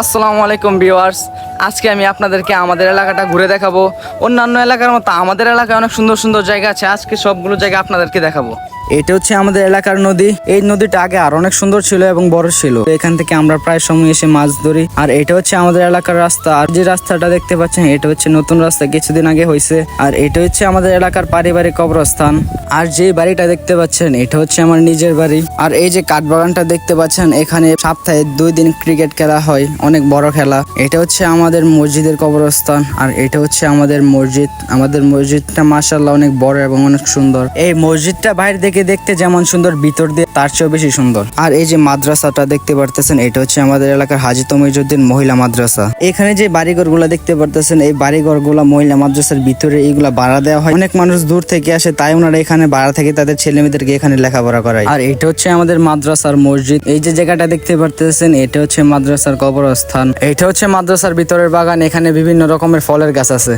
আসসালামু আলাইকুম ভিউয়ার্স। আজকে আমি আপনাদেরকে আমাদের এলাকাটা ঘুরে দেখাবো। অন্যান্য এলাকার মতো আমাদের এলাকায় অনেক সুন্দর সুন্দর জায়গা আছে। আজকে সবগুলো জায়গা আপনাদেরকে দেখাবো। এটা হচ্ছে আমাদের এলাকার নদী। এই নদীটা আগে আর অনেক সুন্দর ছিল এবং বড় ছিল। এখান থেকে আমরা প্রায় সময় এসে মাছ ধরি। আর এটা হচ্ছে আমাদের এলাকার রাস্তা। আর যে রাস্তাটা দেখতে পাচ্ছেন, এটা হচ্ছে নতুন রাস্তা। কিছুদিন আগে হয়েছে। আর এটা হচ্ছে আমাদের এলাকার পারিবারিক কবরস্থান। আর যে বাড়িটা দেখতে পাচ্ছেন, এটা হচ্ছে আমার নিজের বাড়ি। আর এই যে কাঠবাগানটা দেখতে পাচ্ছেন, এখানে সপ্তাহে দুই দিন ক্রিকেট খেলা হয়। অনেক বড় খেলা। এটা হচ্ছে আমাদের মসজিদের কবরস্থান। আর এটা হচ্ছে আমাদের মসজিদ। আমাদের মসজিদটা মাসাল্লাহ অনেক বড় এবং অনেক সুন্দর। এই মসজিদটা বাইরে থেকে দেখতে যেমন সুন্দর, ভিতর দিয়ে তার চেয়েও বেশি সুন্দর। আর এই যে মাদ্রাসাটা দেখতে পারতেছেন, এটা হচ্ছে আমাদের এলাকার হাজি তমিজুদ্দিন মহিলা মাদ্রাসা। এখানে যে বাড়িঘরগুলা দেখতে পারতেছেন, এই বাড়িঘরগুলা মহিলা মাদ্রাসার ভিতরে এইগুলা ভাড়া দেওয়া হয়। অনেক মানুষ দূর থেকে আসে, তাই ওনারা এখানে ভাড়া থেকে তাদের ছেলে মেয়েদেরকে এখানে লেখাপড়া করায়। আর এটা হচ্ছে আমাদের মাদ্রাসার মসজিদ। এই যে জায়গাটা দেখতে পারতেছেন, এটা হচ্ছে মাদ্রাসার কবরস্থান। এটা হচ্ছে মাদ্রাসার ভিতরের বাগান, এখানে বিভিন্ন রকমের ফলের গাছ আছে।